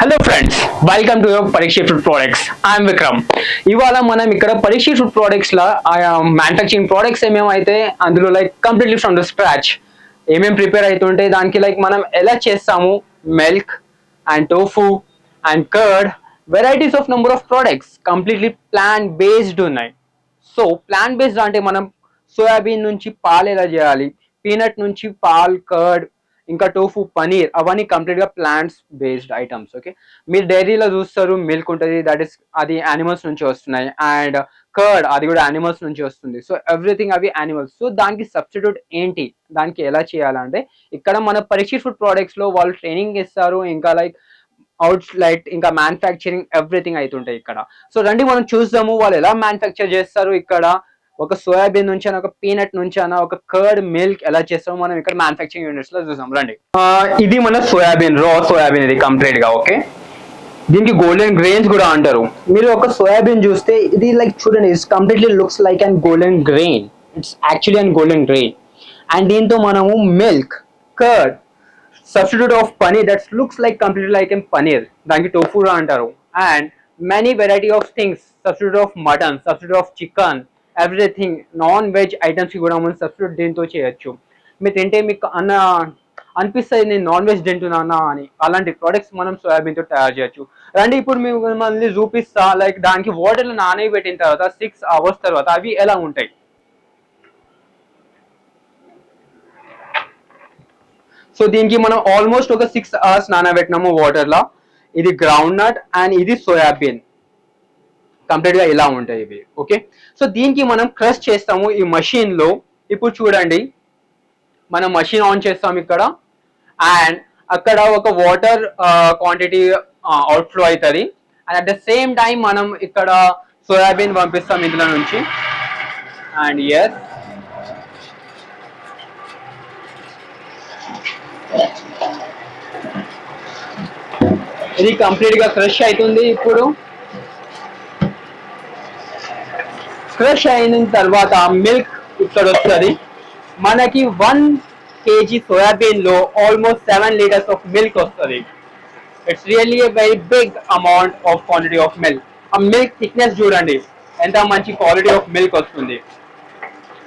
Hello friends welcome to Pareeksha food products I'm Vikram ఇవాళ మనం ఇక్కడ పరీక్ష ఫుడ్ ప్రోడక్ట్స్ లా మ్యానుఫ్యాక్చరింగ్ ప్రోడక్ట్స్ అయితే అందులో like completely from the scratch ఏమేమి ప్రిపేర్ అవుతుంటే దానికి లైక్ మనం ఎలా చేస్తాము? Milk and tofu and curd varieties of number of products completely plant based ఉన్నాయి. సో ప్లాన్ బేస్డ్ అంటే మనం సోయాబీన్ నుంచి పాలు ఎలా చేయాలి? పీనట్ నుంచి పాల్ కర్డ్ ఇంకా టోఫు పనీర్ అవన్నీ కంప్లీట్గా ప్లాంట్స్ బేస్డ్ ఐటమ్స్ ఓకే మీరు డైరీలో చూస్తారు మిల్క్ ఉంటుంది దట్ ఇస్ అది యానిమల్స్ నుంచి వస్తున్నాయి. అండ్ కర్డ్ అది కూడా యానిమల్స్ నుంచి వస్తుంది. సో ఎవ్రీథింగ్ అవి యానిమల్స్ సో దానికి సబ్స్టిట్యూట్ ఏంటి? దానికి ఎలా చేయాలంటే ఇక్కడ మన పరీక్ష ఫుడ్ ప్రోడక్ట్స్లో వాళ్ళు ట్రైనింగ్ ఇస్తారు ఇంకా లైక్ అవుట్ లైట్ ఇంకా మ్యానుఫ్యాక్చరింగ్ ఎవ్రీథింగ్ అవుతుంటాయి ఇక్కడ. సో రండి మనం చూద్దాము వాళ్ళు ఎలా మ్యానుఫ్యాక్చర్ చేస్తారు ఇక్కడ. ఒక సోయాబీన్ నుంచి అయినా ఒక పీనట్ నుంచి అయినా ఒక కర్డ్ మిల్క్ ఎలా చేస్తామో మనం ఇక్కడ మ్యానుఫ్యాక్చరింగ్ యూనిట్స్లో చూసాం రండి ఇది మన సోయాబీన్ రా సోయాబీన్ ఇది కంప్లీట్గా ఓకే దీనికి గోల్డెన్ గ్రెయిన్స్ కూడా అంటారు. మీరు ఒక సోయాబీన్ చూస్తే ఇది లైక్ చూడండి it's completely looks like and golden grain it's actually and golden grain and దీంతో మనము milk curd substitute of paneer that's looks like complete like an paneer దానికి టోఫూరా అంటారు. And many variety of things substitute of mutton substitute of chicken everything non veg items కూడా మనం substitute దీంతో చేయొచ్చు? మీరు తింటే మీకు అన్న అనిపిస్తుంది నేను నాన్ వెజ్ తింటున్నానా అని. అలాంటి ప్రోడక్ట్స్ మనం సోయాబీన్తో తయారు చేయొచ్చు. రండి ఇప్పుడు మేము మళ్ళీ చూపిస్తా లైక్ దానికి వాటర్లో నానబెట్టిన పెట్టిన తర్వాత సిక్స్ అవర్స్ తర్వాత అవి ఎలా ఉంటాయి? సో దీనికి మనం ఆల్మోస్ట్ ఒక సిక్స్ అవర్స్ నానబెట్టినాము వాటర్లో ఇది గ్రౌండ్ నట్ అండ్ ఇది సోయాబీన్ కంప్లీట్గా ఇలా ఉంటాయి ఇవి. ఓకే సో దీనికి మనం క్రష్ చేస్తాము ఈ మషిన్లో. ఇప్పుడు చూడండి. మనం మషిన్ ఆన్ చేస్తాం ఇక్కడ. అండ్ అక్కడ ఒక వాటర్ క్వాంటిటీ అవుట్ఫ్లో అవుతుంది and at the same time మనం ఇక్కడ సోయాబీన్ పంపిస్తాం ఇందులో నుంచి. అండ్ ఎస్ ఇది కంప్లీట్గా క్రష్ అవుతుంది ఇప్పుడు. క్రష్ అయిన తర్వాత మిల్క్ ఇక్కడ వస్తుంది మనకి one KG సోయాబీన్లో almost seven litres of milk వస్తుంది. It's really a very big amount of quantity of milk ఆ మిల్క్ థిక్నెస్ చూడండి. ఎంత మంచి క్వాలిటీ ఆఫ్ మిల్క్ వస్తుంది.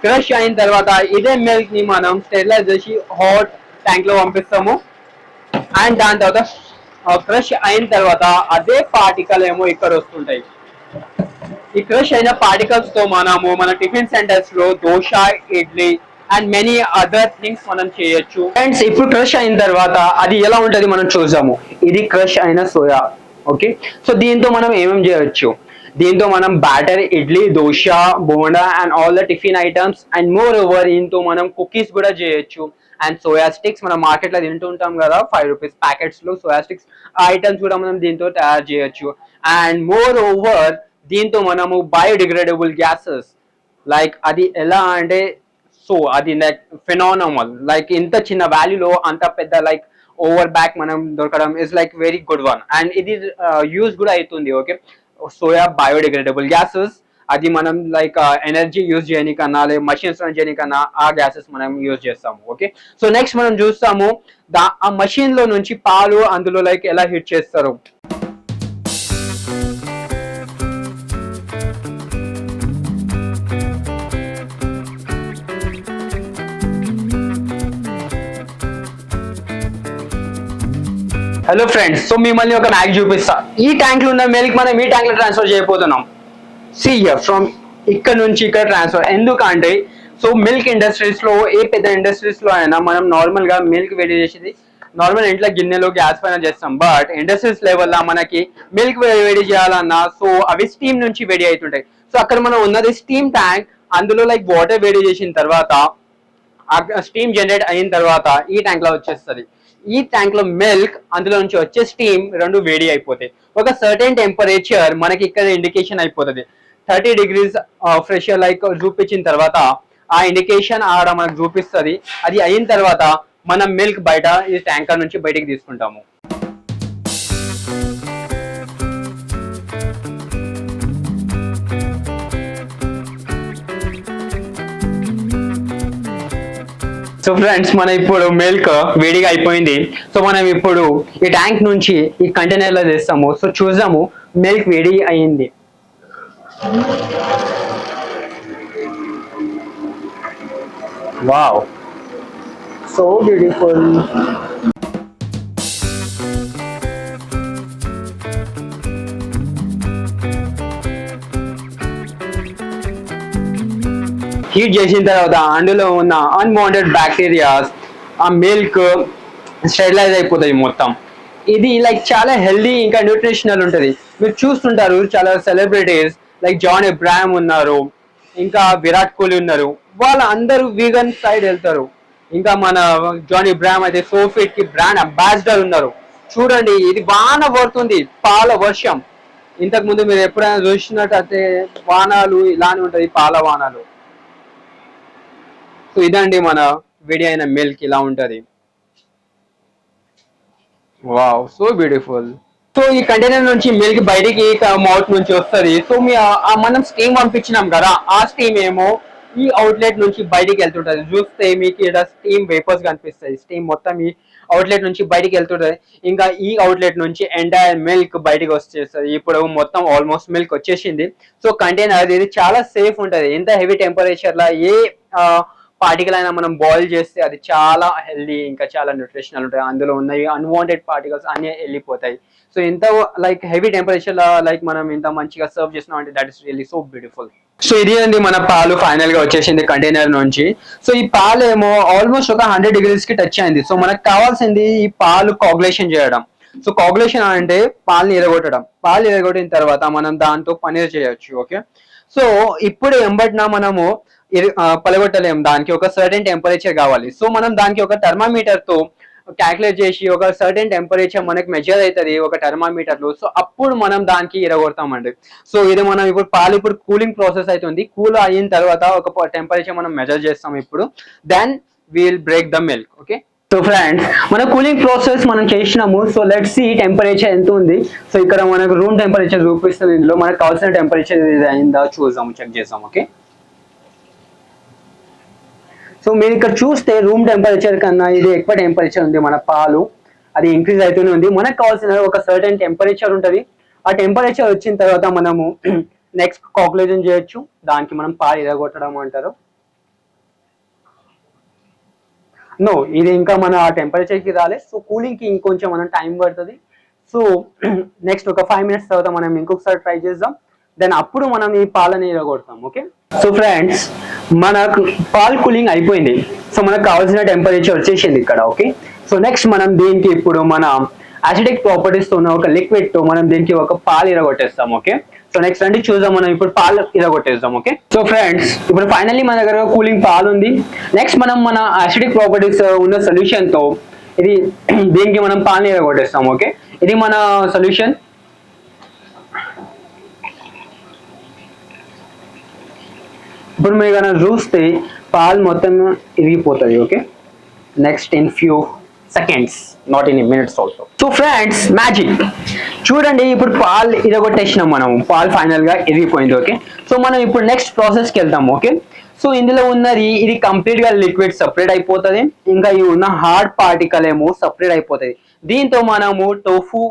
క్రష్ అయిన తర్వాత ఇదే మిల్క్ని మనం స్టెరిలైజ్ చేసి హాట్ ట్యాంక్లో పంపిస్తాము. అండ్ దాని తర్వాత క్రష్ అయిన తర్వాత అదే పార్టికల్ ఏమో ఇక్కడ వస్తుంటాయి ఈ క్రష్ అయిన పార్టికల్స్తో మనము మన టిఫిన్ సెంటర్స్లో dosa idli and many other things మనం చేయొచ్చు. ఫ్రెండ్స్ ఇప్పుడు క్రష్ అయిన తర్వాత అది ఎలా ఉంటది మనం చూద్దాము. ఇది క్రష్ అయిన సోయా ఓకే? సో దీంతో మనం ఏమేమి చేయొచ్చు? దీంతో మనం batter idli dosa bonda and all the tiffin items and moreover దీంతో మనం కుకీస్ కూడా చేయొచ్చు. అండ్ సోయా స్టిక్స్ మనం మార్కెట్లో తింటూ ఉంటాం కదా ఫైవ్ రూపీస్ ప్యాకెట్స్లో సోయా స్టిక్స్ ఐటమ్స్ కూడా మనం దీంతో తయారు చేయొచ్చు. అండ్ మోర్ ఓవర్ దీంతో మనము బయోడిగ్రేడబుల్ గ్యాసెస్ లైక్ అది ఎలా అంటే సో అది లైక్ ఫినానమల్ లైక్ ఇంత చిన్న వాల్యూలో అంత పెద్ద లైక్ ఓవర్ బ్యాక్ మనం దొరకడం is like very good one and ఇది యూజ్ కూడా అవుతుంది ఓకే సోయా బయోడిగ్రేడబుల్ గ్యాసెస్ అది మనం లైక్ ఎనర్జీ యూజ్ చేయనికన్నా లేదా మషిన్స్ రన్ చేయనికన్నా ఆ గ్యాసెస్ మనం యూజ్ చేస్తాము ఓకే సో నెక్స్ట్ మనం చూస్తాము దా ఆ మషిన్లో నుంచి పాలు అందులో లైక్ ఎలా హిట్ చేస్తారు? హలో ఫ్రెండ్స్ సో మిమ్మల్ని ఒక మ్యాగ్ చూపిస్తా. ఈ ట్యాంక్లో ఉన్న మిల్క్ మనం ఈ ట్యాంక్లో ట్రాన్స్ఫర్ చేయబోతున్నాం. సి ఫ్రమ్ ఇక్కడ నుంచి ఇక్కడ ట్రాన్స్ఫర్ ఎందుకంటే సో మిల్క్ ఇండస్ట్రీస్లో ఏ పెద్ద ఇండస్ట్రీస్లో అయినా మనం నార్మల్గా మిల్క్ వేడి చేసేది నార్మల్ ఇంట్లో గిన్నెలో గ్యాస్ పైన చేస్తాం. బట్ ఇండస్ట్రీస్ లెవెల్ మనకి మిల్క్ వేడి చేయాలన్నా సో అవి స్టీమ్ నుంచి వేడి అవుతుంటాయి. సో అక్కడ మనం ఉన్నది స్టీమ్ ట్యాంక్ అందులో లైక్ వాటర్ వేడి చేసిన తర్వాత స్టీమ్ జనరేట్ అయిన తర్వాత ఈ ట్యాంక్లో వచ్చేస్తుంది. ఈ ట్యాంక్లో మిల్క్ అందులో నుంచి వచ్చే స్టీమ్ రెండు వేడి అయిపోతాయి. ఒక సర్టెన్ టెంపరేచర్ మనకి ఇక్కడ ఇండికేషన్ అయిపోతుంది. థర్టీ డిగ్రీస్ ఫ్రెషర్ లైక్ చూపించిన తర్వాత ఆ ఇండికేషన్ ఆడ మనకు చూపిస్తుంది. అది అయిన తర్వాత మనం మిల్క్ బయట ఈ ట్యాంకర్ నుంచి బయటికి తీసుకుంటాము. సో ఫ్రెండ్స్ మన ఇప్పుడు మిల్క్ వేడిగా అయిపోయింది. సో మనం ఇప్పుడు ఈ ట్యాంక్ నుంచి ఈ కంటైనర్లో తెస్తాము. సో చూద్దాము మిల్క్ వేడి అయింది. వావ్ సో బ్యూటిఫుల్ హీట్ చేసిన తర్వాత అందులో ఉన్న అన్వాంటెడ్ బ్యాక్టీరియాస్ ఆ మిల్క్ స్టెరిలైజ్ అయిపోతుంది మొత్తం. ఇది లైక్ చాలా హెల్దీ ఇంకా న్యూట్రిషనల్ ఉంటుంది. మీరు చూస్తుంటారు చాలా సెలబ్రిటీస్ లైక్ జాన్ ఇబ్రాహిం ఉన్నారు ఇంకా విరాట్ కోహ్లీ ఉన్నారు. వాళ్ళు అందరూ వీగన్ సైడ్ వెళ్తారు. ఇంకా మన జాన్ ఇబ్రాహిం అయితే సోఫిట్కి బ్రాండ్ అంబాసిడర్ ఉన్నారు. చూడండి ఇది వాన పడుతుంది పాల వర్షం. ఇంతకు ముందు మీరు ఎప్పుడైనా చూసినట్టయితే వానాలు ఇలానే ఉంటది పాల వానాలు. సో ఇదండి మన వేడి అయిన మిల్క్ ఇలా ఉంటది. వావ్ సో బ్యూటిఫుల్ సో ఈ కంటైనర్ నుంచి మిల్క్ బయటికి మౌత్ నుంచి వస్తుంది. సో మీ మనం స్టీమ్ పంపించినాం కదా ఆ స్టీమ్ ఏమో ఈ అవుట్లెట్ నుంచి బయటికి వెళ్తుంటది. చూస్తే మీకు ఇక్కడ స్టీమ్ వేపర్స్ కనిపిస్తాయి. స్టీమ్ మొత్తం ఈ అవుట్లెట్ నుంచి బయటికి వెళ్తుంటది. ఇంకా ఈ అవుట్లెట్ నుంచి ఎంటైర్ మిల్క్ బయటికి వచ్చేస్తుంది. ఇప్పుడు మొత్తం ఆల్మోస్ట్ మిల్క్ వచ్చేసింది. సో కంటైనర్ ఇది చాలా సేఫ్ ఉంటది. ఎంత హెవీ టెంపరేచర్ లా ఏ పార్టికల్ అయినా మనం బాయిల్ చేస్తే అది చాలా హెల్దీ ఇంకా చాలా న్యూట్రిషనల్ ఉంటాయి. అందులో ఉన్నాయి అన్వాంటెడ్ పార్టికల్స్ అన్ని వెళ్ళిపోతాయి. సో ఇంత లైక్ హెవీ టెంపరేచర్లో లైక్ మనం ఇంత మంచిగా సర్వ్ చేస్తున్నాం అంటే that is really so beautiful so ఇది అండి మన పాలు ఫైనల్గా వచ్చేసింది కంటైనర్ నుంచి. సో ఈ పాలు ఏమో ఆల్మోస్ట్ ఒక హండ్రెడ్ డిగ్రీస్కి టచ్ అయింది. సో మనకు కావాల్సింది ఈ పాలు కాగులేషన్ చేయడం. సో కాగులేషన్ అంటే పాలని ఎరగొట్టడం పాలు ఎరగొట్టిన తర్వాత మనం దాంతో పనీర్ చేయొచ్చు ఓకే సో ఇప్పుడు ఎంబట్నా మనము పలగొట్టలేం. దానికి ఒక సర్టెన్ టెంపరేచర్ కావాలి. సో మనం దానికి ఒక థర్మామీటర్తో క్యాల్కులేట్ చేసి ఒక సర్టెన్ టెంపరేచర్ మనకి మెజర్ అవుతుంది ఒక థర్మామీటర్లో సో అప్పుడు మనం దానికి ఇరగొడతామండి. సో ఇది మనం ఇప్పుడు పాలు ఇప్పుడు కూలింగ్ ప్రాసెస్ అవుతుంది. కూల్ అయిన తర్వాత ఒక టెంపరేచర్ మనం మెజర్ చేస్తాం ఇప్పుడు. Then will break the milk okay so friends మన కూలింగ్ ప్రాసెస్ మనం చేసినాము. సో లెట్ సి టెంపరేచర్ ఎంత ఉంది. సో ఇక్కడ మనకు రూమ్ టెంపరేచర్ చూపిస్తుంది. ఇందులో మనకు కావాల్సిన టెంపరేచర్ ఇది అయిందా చూద్దాము చెక్ చేద్దాం ఓకే సో మీరు ఇక్కడ చూస్తే రూమ్ టెంపరేచర్ కన్నా ఇది ఎక్కువ టెంపరేచర్ ఉంది మన పాలు. అది ఇంక్రీజ్ అవుతూనే ఉంది. మనకు కావాల్సిన ఒక సర్టెన్ టెంపరేచర్ ఉంటుంది. ఆ టెంపరేచర్ వచ్చిన తర్వాత మనము నెక్స్ట్ కాకులేషన్ చేయొచ్చు. దానికి మనం పాలు ఇరగొట్టడం అంటారు. నో ఇది ఇంకా మన ఆ టెంపరేచర్కి రాలేదు సో కూలింగ్కి ఇంకొంచెం మనం టైం పడుతుంది. సో నెక్స్ట్ ఒక ఫైవ్ మినిట్స్ తర్వాత మనం ఇంకొకసారి ట్రై చేద్దాం. దెన్ అప్పుడు మనం ఈ పాలని ఇరగొడతాం ఓకే సో ఫ్రెండ్స్ మనకు పాల్ కూలింగ్ అయిపోయింది. సో మనకు కావాల్సిన టెంపరేచర్ వచ్చేసింది ఇక్కడ ఓకే సో నెక్స్ట్ మనం దీనికి ఇప్పుడు మన అసిడిక్ ప్రాపర్టీస్తో ఉన్న ఒక లిక్విడ్తో మనం దీనికి ఒక పాలు ఇరగొట్టేస్తాం ఓకే సో నెక్స్ట్ రండి చూద్దాం మనం ఇప్పుడు పాలు ఇరగొట్టేద్దాం ఓకే సో ఫ్రెండ్స్ ఇప్పుడు ఫైనల్లీ మన దగ్గర కూలింగ్ పాలు ఉంది. నెక్స్ట్ మనం మన అసిడిక్ ప్రాపర్టీస్ ఉన్న సొల్యూషన్తో ఇది దీనికి మనం పాలు ఇరగొట్టేస్తాం ఓకే ఇది మన సొల్యూషన్ ఇప్పుడు మీరు కనుక చూస్తే పాలు మొత్తం ఇరిగిపోతుంది okay next in few seconds not in minutes also so friends magic చూడండి ఇప్పుడు పాలు ఇరగొట్టేసినాం మనం పాలు ఫైనల్గా ఇరిగిపోయింది ఓకే సో మనం ఇప్పుడు నెక్స్ట్ ప్రాసెస్కి వెళ్తాం ఓకే సో ఇందులో ఉన్నది ఇది కంప్లీట్గా లిక్విడ్ సపరేట్ అయిపోతుంది. ఇంకా ఈ ఉన్న హార్డ్ పార్టికల్ ఏమో సపరేట్ అయిపోతుంది. దీంతో మనము టోఫు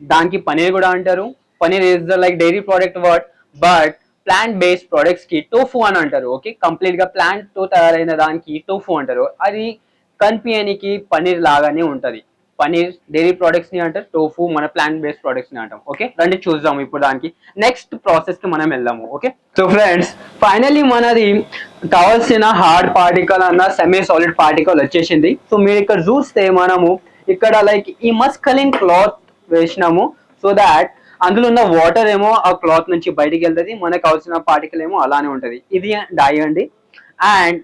దానికి పనీర్ కూడా అంటారు. Paneer is the like dairy product word but plant based ప్రొడక్ట్స్కి tofu అని అంటారు ఓకే కంప్లీట్గా ప్లాంట్తో తయారైన దానికి టోఫు అంటారు. అది కనిపించడానికి పనీర్ లాగానే ఉంటది. పనీర్ డైరీ ప్రొడక్ట్స్ని అంటారు టోఫు మన ప్లాంట్ బేస్డ్ ప్రోడక్ట్స్ని అంటాం ఓకే రండి చూద్దాం ఇప్పుడు దానికి. నెక్స్ట్ ప్రాసెస్కి మనం వెళ్దాము ఓకే సో ఫ్రెండ్స్ ఫైనల్లీ మనది కావాల్సిన హార్డ్ పార్టికల్ అన్న సెమీ సాలిడ్ పార్టికల్ వచ్చేసింది. సో మీరు ఇక్కడ చూస్తే మనము ఇక్కడ లైక్ ఈ మస్కలిన్ క్లాత్ వేసినాము సో దాట్ అందులో ఉన్న వాటర్ ఏమో ఆ క్లాత్ నుంచి బయటికి వెళ్తుంది మనకు కావాల్సిన పార్టికల్ ఏమో అలానే ఉంటుంది. ఇది డై అండి. అండ్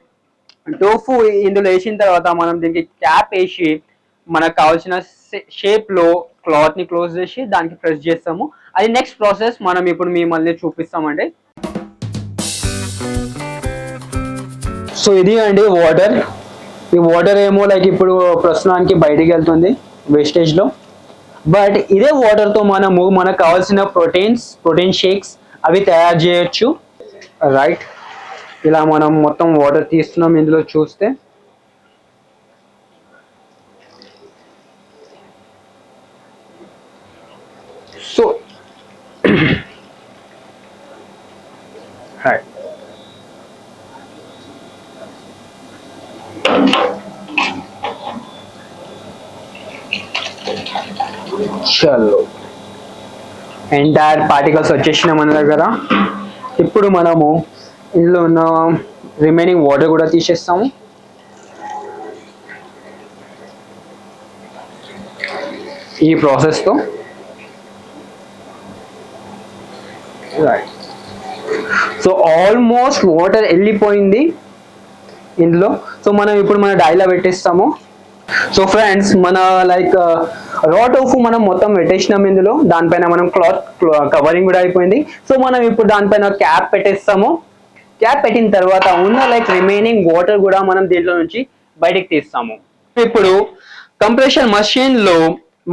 టోఫు ఇందులో వేసిన తర్వాత మనం దీనికి క్యాప్ వేసి మనకు కావాల్సిన షేప్లో క్లాత్ని క్లోజ్ చేసి దానికి ప్రెస్ చేస్తాము. అది నెక్స్ట్ ప్రాసెస్ మనం ఇప్పుడు మిమ్మల్ని చూపిస్తామండి. సో ఇది అండి వాటర్ ఈ వాటర్ ఏమో లైక్ ఇప్పుడు ప్రస్తుతానికి బయటికి వెళ్తుంది వేస్టేజ్లో. బట్ ఇదే వాటర్తో మనము మనకు కావాల్సిన ప్రోటీన్స్ ప్రోటీన్ షేక్స్ అవి తయారు చేయొచ్చు. రైట్ ఇలా మనం మొత్తం వాటర్ తీస్తున్నాం ఇందులో చూస్తే. So Thank you. చలో ఎంటైర్ పార్టికల్స్ వచ్చేసిన మన దగ్గర. ఇప్పుడు మనము ఇందులో ఉన్న రిమైనింగ్ వాటర్ కూడా తీసేస్తాము. ఈ ప్రాసెస్తో రైట్ సో ఆల్మోస్ట్ వాటర్ వెళ్ళిపోయింది. ఇందులో. సో మనం ఇప్పుడు మన డైలా పెట్టేస్తాము. సో ఫ్రెండ్స్ మన లైక్ రా టోఫు మనం మొత్తం పెట్టేసినాం ఇందులో. దానిపైన మనం క్లాత్ కవరింగ్ కూడా అయిపోయింది. సో మనం ఇప్పుడు దానిపైన క్యాప్ పెట్టేస్తాము. క్యాప్ పెట్టిన తర్వాత ఉన్న లైక్ రిమైనింగ్ వాటర్ కూడా మనం దీంట్లో నుంచి బయటికి తీస్తాము. ఇప్పుడు కంప్రెషన్ మషిన్లో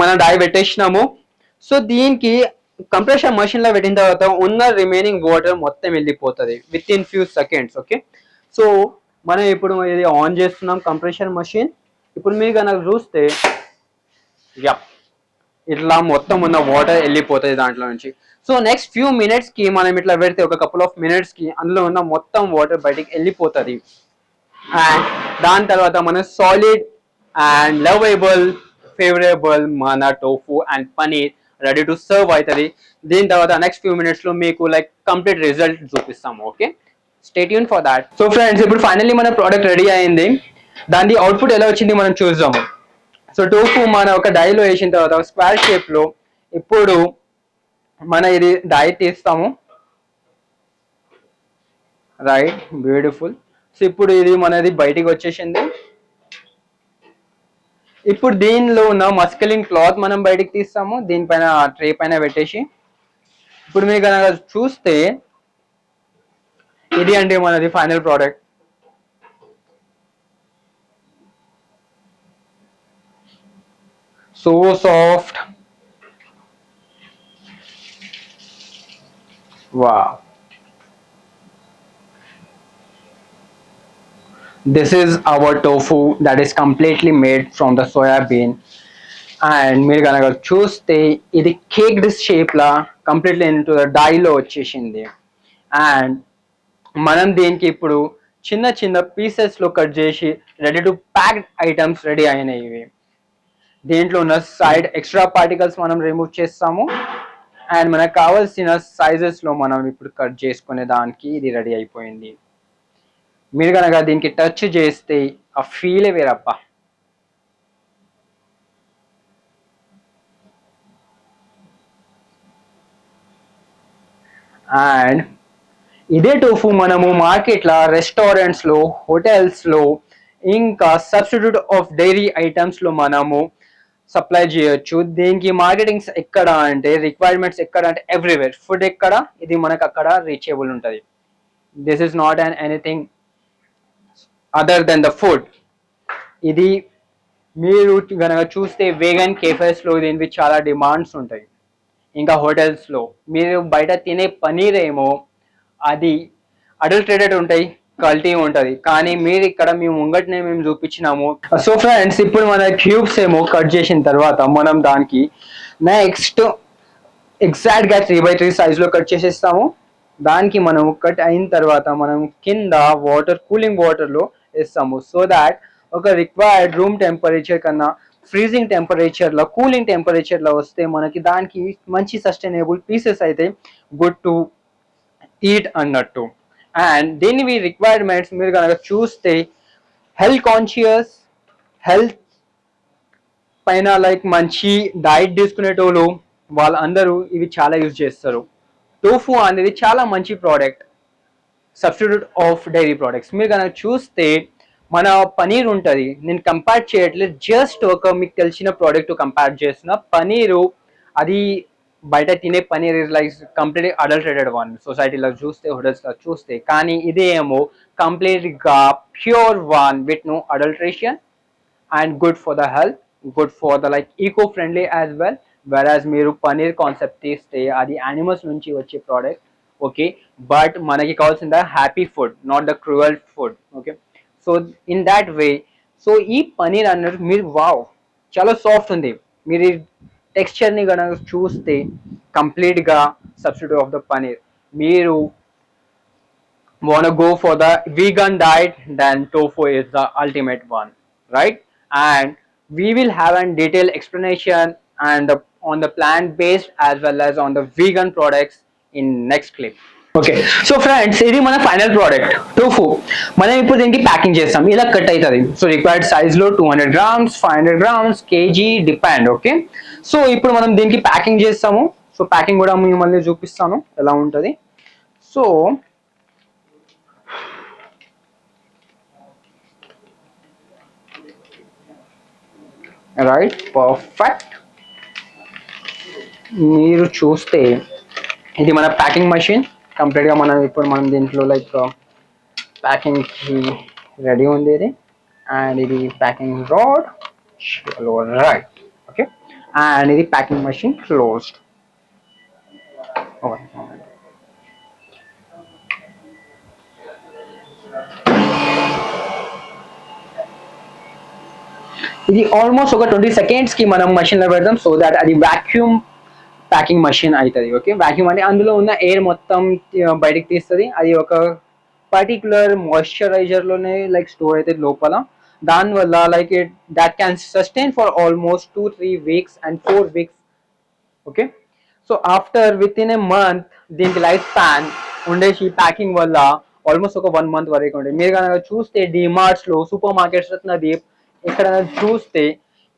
మనం డై పెట్టేసినాము. సో దీనికి కంప్రెషన్ మషిన్లో పెట్టిన తర్వాత ఉన్న రిమైనింగ్ వాటర్ మొత్తం వెళ్ళిపోతుంది. Within few seconds okay so మనం ఇప్పుడు ఇది ఆన్ చేస్తున్నాం కంప్రెషన్ మషిన్ ఇప్పుడు మీరు కనుక చూస్తే యా ఇట్లా మొత్తం ఉన్న వాటర్ వెళ్ళిపోతుంది దాంట్లో నుంచి. సో నెక్స్ట్ ఫ్యూ మినిట్స్కి మనం ఇట్లా పెడితే ఒక కపుల్ ఆఫ్ మినిట్స్కి అందులో ఉన్న మొత్తం వాటర్ బయటికి వెళ్ళిపోతుంది. అండ్ దాని తర్వాత మన సాలిడ్ అండ్ లవైబుల్ ఫేవరబుల్ మన tofu and paneer ready to serve అవుతుంది దీని తర్వాత నెక్స్ట్ ఫ్యూ మినిట్స్లో మీకు లైక్ కంప్లీట్ రిజల్ట్ చూపిస్తాము okay stay tune for that so friends ఇప్పుడు ఫైనల్లీ మన ప్రోడక్ట్ రెడీ అయింది. దాని అవుట్పుట్ ఎలా వచ్చింది మనం చూద్దాము. సో టోఫు మన ఒక డైలో వేసిన తర్వాత స్క్వేర్ షేప్లో ఇప్పుడు మన ఇది డై తీస్తాము. రైట్ బ్యూటిఫుల్ సో ఇప్పుడు ఇది మనది బయటికి వచ్చేసింది. ఇప్పుడు దీనిలో ఉన్న మస్కలింగ్ క్లాత్ మనం బయటికి తీస్తాము. దీనిపైన ట్రే పైన పెట్టేసి. ఇప్పుడు మీరు కనుక చూస్తే ఇది అంటే మనది final product so soft. Wow. This is our tofu that is completely made from the soya bean and మీరు కనుక చూస్తే ఇది కేక్ డిస్ షేప్ లా కంప్లీట్లీ ఇంటూ ద డైలో వచ్చేసింది అండ్ మనం దీనికి ఇప్పుడు చిన్న చిన్న పీసెస్లో కట్ చేసి ready to packed items ready అయినాయి ఇవి దీంట్లో ఉన్న సైడ్ ఎక్స్ట్రా పార్టికల్స్ మనం రిమూవ్ చేస్తాము. అండ్ మనకు కావాల్సిన సైజెస్లో మనం ఇప్పుడు కట్ చేసుకునే దానికి ఇది రెడీ అయిపోయింది. మీరు కనుక దీనికి టచ్ చేస్తే ఆ ఫీలే వేరప్ప అండ్ ఇదే టోఫు మనము మార్కెట్లో రెస్టారెంట్స్లో హోటల్స్లో ఇంకా సబ్స్టిట్యూట్ ఆఫ్ డైరీ ఐటమ్స్లో మనము సప్లై చేయొచ్చు. దీనికి మార్కెటింగ్స్ ఎక్కడ అంటే రిక్వైర్మెంట్స్ ఎక్కడ అంటే ఎవ్రీవేర్. ఫుడ్ ఎక్కడ? ఇది మనకు అక్కడ రీచబుల్ ఉంటుంది. This is not and anything other than the food ఇది మీరు కనుక చూస్తే వేగన్ కేఫెస్లో దీనికి చాలా డిమాండ్స్ ఉంటాయి. ఇంకా హోటల్స్లో మీరు బయట తినే పనీర్ ఏమో అది అడల్ట్రేటెడ్ ఉంటాయి. క్వాలిటీ ఉంటుంది. కానీ మీరు ఇక్కడ మేము ముంగటనే మేము చూపించినాము. సో ఫ్రెండ్స్ ఇప్పుడు మన క్యూబ్స్ ఏమో కట్ చేసిన తర్వాత మనం దానికి నెక్స్ట్ ఎగ్జాక్ట్గా త్రీ బై త్రీ సైజ్లో కట్ చేసేస్తాము. దానికి మనం కట్ అయిన తర్వాత మనం కింద వాటర్ కూలింగ్ వాటర్లో వేస్తాము. సో దాట్ ఒక రిక్వైర్డ్ రూమ్ టెంపరేచర్ కన్నా ఫ్రీజింగ్ టెంపరేచర్లో కూలింగ్ టెంపరేచర్లో వస్తే మనకి దానికి మంచి సస్టైనబుల్ పీసెస్ అయితే గుడ్ టు ఈట్ అన్నట్టు. అండ్ దీనివి రిక్వైర్మెంట్స్ మీరు కనుక చూస్తే హెల్త్ కాన్షియస్ హెల్త్ పైన లైక్ మంచి డైట్ తీసుకునేటోళ్ళు వాళ్ళందరూ ఇవి చాలా యూజ్ చేస్తారు. టోఫు అనేది చాలా మంచి product substitute of dairy products మీరు కనుక చూస్తే మన పనీర్ ఉంటుంది. నేను కంపేర్ చేయట్లేదు. జస్ట్ ఒక మీకు తెలిసిన ప్రోడక్ట్ కంపేర్ చేస్తున్న. పనీరు అది బయట తినే paneer is like complete adulterated one సొసైటీలో చూస్తే హోటల్స్లో చూస్తే. కానీ ఇదేమో కంప్లీట్గా pure one with no adulteration and good for the health good for the like eco friendly as well వెరాజ్ మీరు పనీర్ కాన్సెప్ట్ తీస్తే అది యానిమల్స్ నుంచి వచ్చే ప్రోడక్ట్ ఓకే బట్ మనకి కావాల్సింది happy food not the cruel food okay so in that way so ఈ పనీర్ అన్నది మీరు వావ్ చాలా సాఫ్ట్ ఉంది. మీరు టెక్స్చర్ ని కనుక చూస్తే కంప్లీట్ గా సబ్స్టిట్యూట్ ఆఫ్ ద పనీర్ మీరు wanna go for the vegan diet then tofu is the ultimate one right and we will have a detailed explanation and the, on the plant based as well as on the vegan products in next clip okay so friends ఇది మన final product tofu మనం ఇప్పుడు దీనికి packing చేస్తాం ఇలా cut అవుతుంది so required size లో two hundred grams five hundred grams KG depend okay so ఇప్పుడు మనం దీనికి ప్యాకింగ్ చేస్తాము. సో ప్యాకింగ్ కూడా మిమ్మల్ని చూపిస్తాను ఎలా ఉంటుంది. సో రైట్ పర్ఫెక్ట్ మీరు చూస్తే ఇది మన ప్యాకింగ్ మెషిన్ కంప్లీట్గా మనం ఇప్పుడు మనం దీంట్లో లైక్ ప్యాకింగ్కి రెడీ ఉంది ఇది. అండ్ ఇది ప్యాకింగ్ రాడ్ రైట్ అండ్ ఇది ప్యాకింగ్ మెషిన్ క్లోజ్డ్. ఇది ఆల్మోస్ట్ ఒక ట్వంటీ సెకండ్స్కి మనం మెషిన్లో పెడదాం సో దాట్ అది వాక్యూమ్ ప్యాకింగ్ మషిన్ అవుతుంది ఓకే వాక్యూమ్ అంటే అందులో ఉన్న ఎయిర్ మొత్తం బయటకు బయటికి తీస్తుంది. అది ఒక పర్టికులర్ మాయిశ్చరైజర్లోనే లైక్ స్టోర్ అవుతుంది లోపల. దానివల్ల like it that can sustain for almost two three weeks and four weeks okay so after within a month దీనికి లైఫ్ స్పాన్ ఉండేసి ప్యాకింగ్ వల్ల ఆల్మోస్ట్ ఒక వన్ మంత్ వరకు ఉంటుంది మీరు కనుక చూస్తే డిమార్ట్స్లో సూపర్ మార్కెట్స్ రత్నది ఎక్కడైనా చూస్తే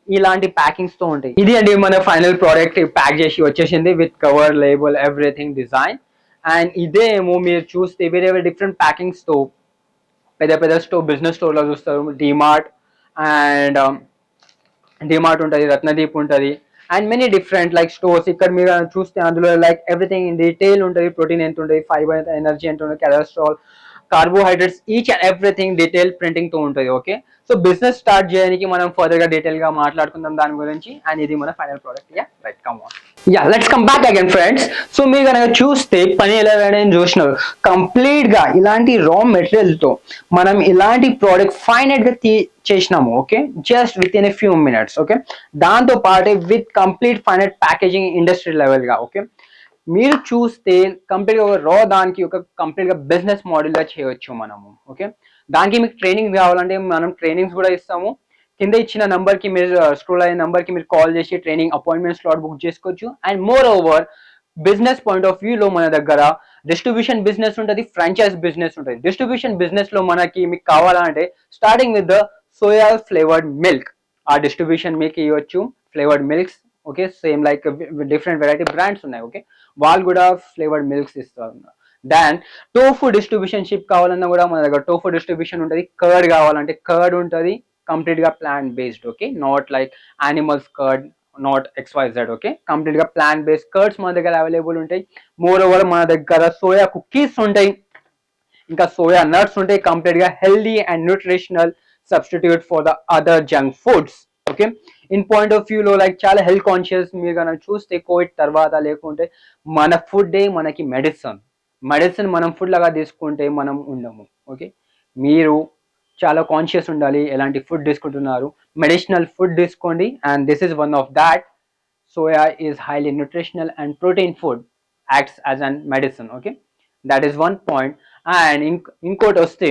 ఇలాంటి ప్యాకింగ్స్తో ఉంటాయి. ఇది అండి మన ఫైనల్ ప్రోడక్ట్ ప్యాక్ చేసి వచ్చేసింది with cover label everything design and ఇదే ఏమో మీరు చూస్తే వేరే వేరే డిఫరెంట్ ప్యాకింగ్స్తో పెద్ద పెద్ద స్టోర్ బిజినెస్ స్టోర్లో చూస్తారు డిమార్ట్ అండ్ డిమార్ట్ ఉంటుంది రత్నదీప్ ఉంటుంది and many different like stores ఇక్కడ మీరు చూస్తే అందులో లైక్ ఎవ్రీథింగ్ ఇన్ డీటెయిల్ ఉంటుంది. ప్రోటీన్ ఎంత ఉంటుంది ఫైబర్ ఎంత ఎనర్జీ ఎంత ఉంటుంది cholesterol carbohydrates each and everything detail ప్రింటింగ్తో ఉంటుంది ఓకే సో బిజినెస్ స్టార్ట్ చేయడానికి మనం ఫర్దర్గా డీటెయిల్గా మాట్లాడుకుందాం దాని గురించి. అండ్ ఇది మన final product yeah right come on yeah let's come back again friends so మీరు కనుక చూస్తే పని ఎలా వేయడం చూసినారు? కంప్లీట్గా ఇలాంటి రా మెటీరియల్తో మనం ఇలాంటి ప్రోడక్ట్ ఫైనల్గా చేసినాము okay just within a few minutes okay దాంతో పాటే with complete final packaging industry లెవెల్గా ఓకే మీరు చూస్తే కంప్లీట్గా రా దానికి ఒక కంప్లీట్గా బిజినెస్ మోడల్గా చేయొచ్చు మనము ఓకే దానికి మీకు ట్రైనింగ్ కావాలంటే మనం ట్రైనింగ్స్ కూడా ఇస్తాము. కింద ఇచ్చిన నంబర్కి మీరు uh, స్క్రోల్ అయిన నంబర్కి మీరు కాల్ చేసి ట్రైనింగ్ అపాయింట్మెంట్ స్లాట్ బుక్ చేసుకోవచ్చు. And more over business point of view లో మన దగ్గర డిస్ట్రిబ్యూషన్ బిజినెస్ ఉంటుంది ఫ్రాంచైజ్ బిజినెస్ ఉంటుంది. డిస్ట్రిబ్యూషన్ బిజినెస్లో మనకి మీకు కావాలంటే starting with the soya flavoured milk ఆ డిస్ట్రిబ్యూషన్ మీకు ఇవ్వచ్చు flavoured milks okay same like different variety brands ఉన్నాయి ఓకే వాళ్ళు కూడా ఫ్లేవర్డ్ మిల్క్స్ ఇస్తారు. దాన్ టోఫు డిస్ట్రిబ్యూషన్ షిప్ కావాలన్నా కూడా మన దగ్గర టోఫు డిస్ట్రిబ్యూషన్ ఉంటుంది కర్డ్ కావాలంటే కర్డ్ ఉంటుంది కంప్లీట్గా plant based okay not like animals curd not XYZ okay కంప్లీట్గా ప్లాంట్ బేస్డ్ కర్డ్స్ మన దగ్గర అవైలబుల్ ఉంటాయి. మోర్ ఓవర్ మన దగ్గర సోయా కుకీస్ ఉంటాయి. ఇంకా సోయా నట్స్ ఉంటాయి కంప్లీట్గా healthy and nutritional substitute for the other junk foods okay in point of వ్యూలో లైక్ చాలా హెల్త్ కాన్షియస్ మీరు కనుక చూస్తే కోవిడ్ తర్వాత లేకుంటే మన ఫుడ్ మనకి మెడిసిన్ మెడిసిన్ మనం ఫుడ్ లాగా తీసుకుంటే మనం ఉండము ఓకే మీరు చాలా కాన్షియస్ ఉండాలి ఎలాంటి ఫుడ్ తీసుకుంటున్నారు. మెడిసినల్ ఫుడ్ తీసుకోండి and this is one of that soya is highly nutritional and protein food acts as an medicine okay that is one point and ఇంకోటి వస్తే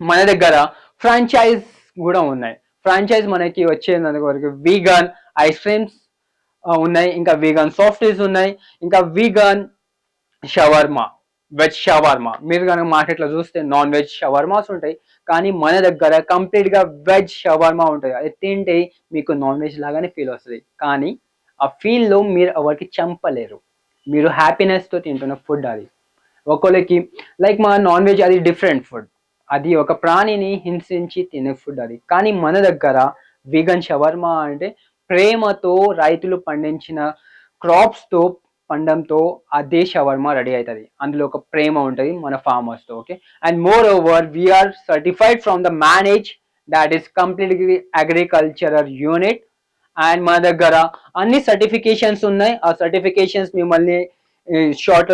మన దగ్గర ఫ్రాంచైజ్ కూడా ఉన్నాయి. ఫ్రాంచైజ్ మనకి వచ్చేందుకు వరకు వీగన్ ఐస్ క్రీమ్స్ ఉన్నాయి. ఇంకా వీగన్ సాఫ్ట్వేర్స్ ఉన్నాయి. ఇంకా వీగన్ షవర్మా వెజ్ షవర్మా. మీరు కనుక మార్కెట్లో చూస్తే నాన్ వెజ్ షవర్మాస్ ఉంటాయి. కానీ మన దగ్గర కంప్లీట్గా వెజ్ షవర్మా ఉంటుంది అది తింటే మీకు నాన్ వెజ్ లాగానే ఫీల్ వస్తుంది. కానీ ఆ ఫీల్లో మీరు ఎవరికి చంపలేరు. మీరు హ్యాపీనెస్తో తింటున్న ఫుడ్ అది. ఒకళ్ళకి లైక్ మా నాన్ వెజ్ అది డిఫరెంట్ ఫుడ్. అది ఒక ప్రాణిని హింసించి తినే ఫుడ్ అది. కానీ మన దగ్గర వీగన్ షవర్మా అంటే ప్రేమతో రైతులు పండించిన క్రాప్స్తో పండంతో అదే షవర్మా రెడీ అవుతుంది అందులో ఒక ప్రేమ ఉంటుంది మన ఫార్మర్స్తో okay and more over we're certified from the manage that is completely agricultural unit and మన దగ్గర అన్ని సర్టిఫికేషన్స్ ఉన్నాయి. ఆ సర్టిఫికేషన్స్ మిమ్మల్ని షార్ట్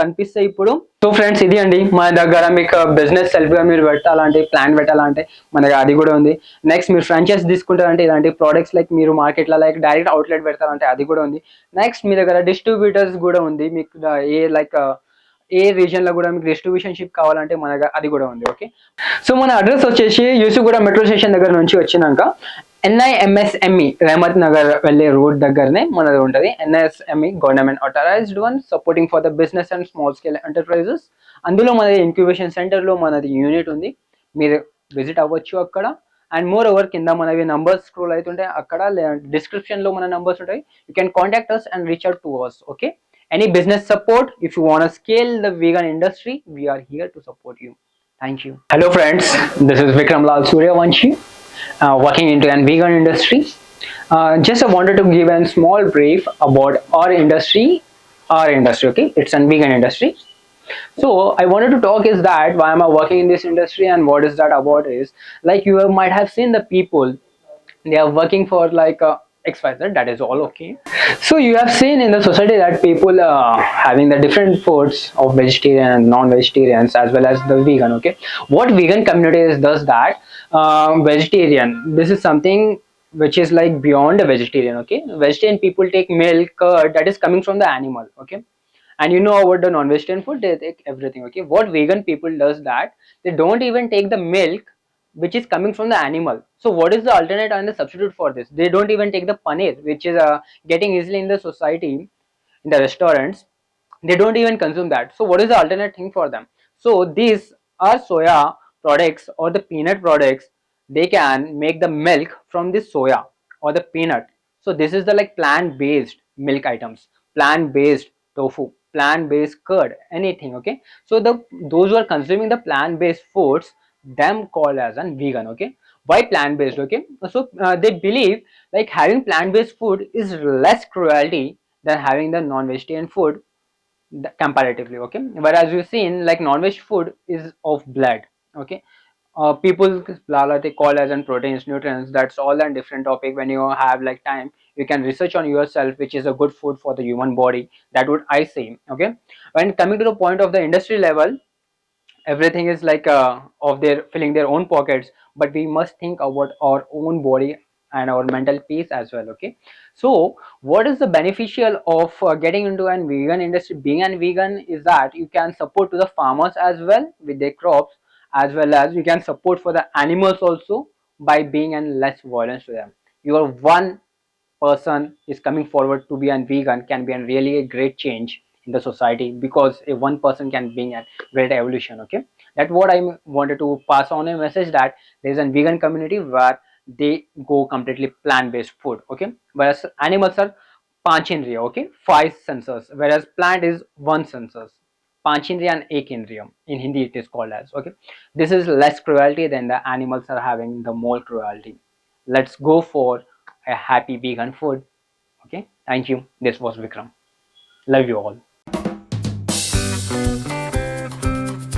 కనిపిస్తాయి ఇప్పుడు. సో ఫ్రెండ్స్ ఇది అండి. మన దగ్గర మీకు బిజినెస్ సెల్ఫ్గా మీరు పెట్టాలంటే ప్లాన్ పెట్టాలంటే మన దగ్గర అది కూడా ఉంది. నెక్స్ట్ మీరు ఫ్రాంచైజ్ తీసుకుంటారంటే ఇలాంటి ప్రోడక్ట్స్ లైక్ మీరు మార్కెట్లో లైక్ డైరెక్ట్ అవుట్లెట్ పెడతారంటే అది కూడా ఉంది. నెక్స్ట్ మీ దగ్గర డిస్ట్రిబ్యూటర్స్ కూడా ఉంది. మీకు ఏ లైక్ uh, ఏ రీజన్లో కూడా మీకు డిస్ట్రిబ్యూషన్ షిప్ కావాలంటే మన దగ్గర అది కూడా ఉంది. ఓకే సో మన అడ్రస్ వచ్చేసి యూసుగూడ మెట్రో స్టేషన్ దగ్గర నుంచి వచ్చినాక ఎన్ఐఎంఎస్ఎంఈ రేమత్ నగర్ వెళ్ళే రోడ్ దగ్గరనే మనది ఉంటుంది. NISME government authorized one supporting for the business and small scale enterprises అందులో మనది ఇంక్యుబేషన్ సెంటర్లో మనది యూనిట్ ఉంది. మీరు విజిట్ అవ్వచ్చు అక్కడ. అండ్ మోర్ ఓవర్ కింద మనవి నంబర్స్ స్క్రోల్ అవుతుంటాయి అక్కడ డిస్క్రిప్షన్లో మన నంబర్స్ ఉంటాయి. You can contact us and reach out to ours okay any business support if you want scale the vegan industry we're here to support you thank you hello friends this is Vikram Lal Suryavanshi working into an vegan industry. Uh, just I wanted to give a small brief about our industry, our industry. Okay, it's a vegan industry. So I wanted to talk is that why am I working in this industry and what is that about is like you have- might have seen the people they are working for like uh, XYZ that is all okay. So you have seen in the society that people are having the different foods of vegetarian and non-vegetarians as well as the vegan. Okay, what vegan community is does that uh, vegetarian. This is something which is like beyond a vegetarian. Okay, vegetarian people take milk curd that is coming from the animal. Okay? And you know about the non-vegetarian food they take everything okay? What vegan people does that they don't even take the milk which is coming from the animal. So what is the alternate and the substitute for this? They don't even take the paneer which is uh, getting easily in the society in the restaurants. They don't even consume that. So what is the alternate thing for them? So these are soya products or the peanut products they can make the milk from the soya or the peanut. So this is the like plant based milk items plant based tofu plant based curd anything okay? So the those who are consuming the plant based foods them called as an vegan okay? Why plant based okay? So uh, they believe like having plant based food is less cruelty than having the non vegetarian food comparatively okay? Whereas you've seen like non-veg food is of blood okay? Uh, people lala they call as in proteins nutrients that's all a different topic. When you have like time you can research on yourself which is a good food for the human body. That would i say okay? When coming to the point of the industry level everything is like uh, of their filling their own pockets but we must think about our own body and our mental peace as well okay? So what is the beneficial of uh, getting into an vegan industry? Being an vegan is that you can support to the farmers as well with their crops as well as you can support for the animals also by being and less violence to them. Your one person is coming forward to be a vegan can be a really a great change in the society because a one person can bring a great evolution okay? That's what i wanted to pass on a message that there is a vegan community where they go completely plant-based food okay? Whereas animals are panchendriya okay? Five sensors whereas plant is one sensors panchendriya and ekindriya in hindi it is called as okay? This is less cruelty than the animals are having the more cruelty. Let's go for a happy vegan food okay? Thank you. This was vikram. Love you all